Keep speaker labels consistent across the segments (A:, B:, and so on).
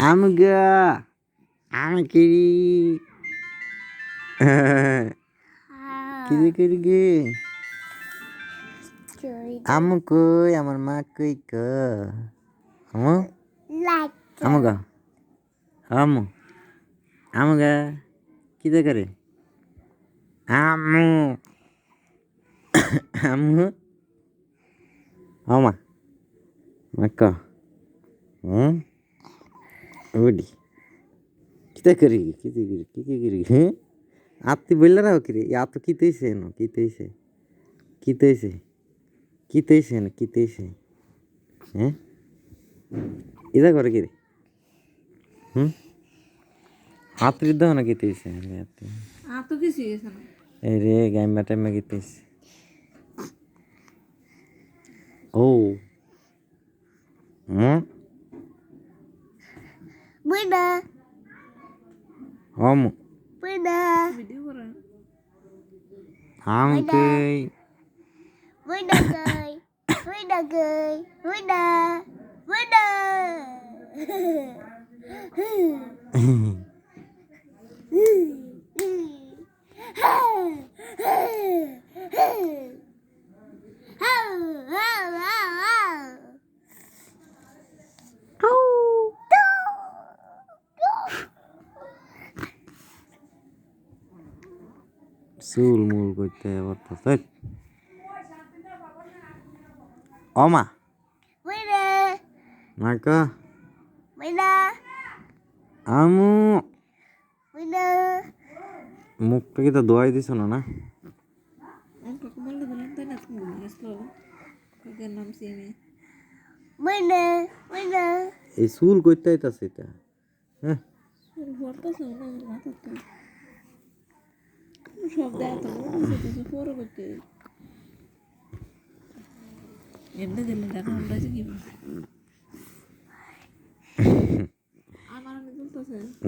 A: আমগা আমকি কি করি গে আমু কই আমার মা কই ক আমু আমগা আমু আমগা কি দে করে আমু আমু আমা মাক্কা হুম ওডি কিতা করি কিতে করি কি কি করি হ্যাঁ আত্মি বললে না কি রে আত কিতেইছে ন কিতেইছে কিতেইছে কিতেইছে না কিতেইছে হ্যাঁ ইদা করে কি রে হুম আত্রি দাও না কিতেইছে আত্মি
B: আর তো কিছু গেছে না
A: এই রে গাইমা টাইমা কিতেইছে ও Burada.
B: O mu?
A: Burada. Không cười. Burada cười. Burada cười. Burada. Burada. Hey! Hey! Hey! দিছ না না
B: আমাকে বললে দিলাম তাই না তুমি ঘুমিয়ে গেছিল কাকের নাম সিমে
A: এই চুল করতে আইতাছে এটা হ্যাঁ
B: চুল ভরতেছে না মাথা তো সব মনে হচ্ছে পরে করতে এমনি দিলে দেখা আমরা কি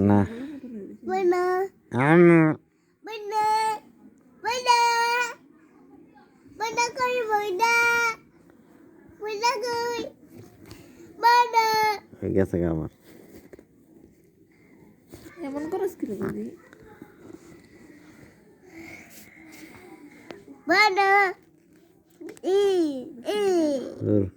A: না
B: গেছে
A: আমার
B: এমন করস কি Bana. İyi,
A: iyi. Dur.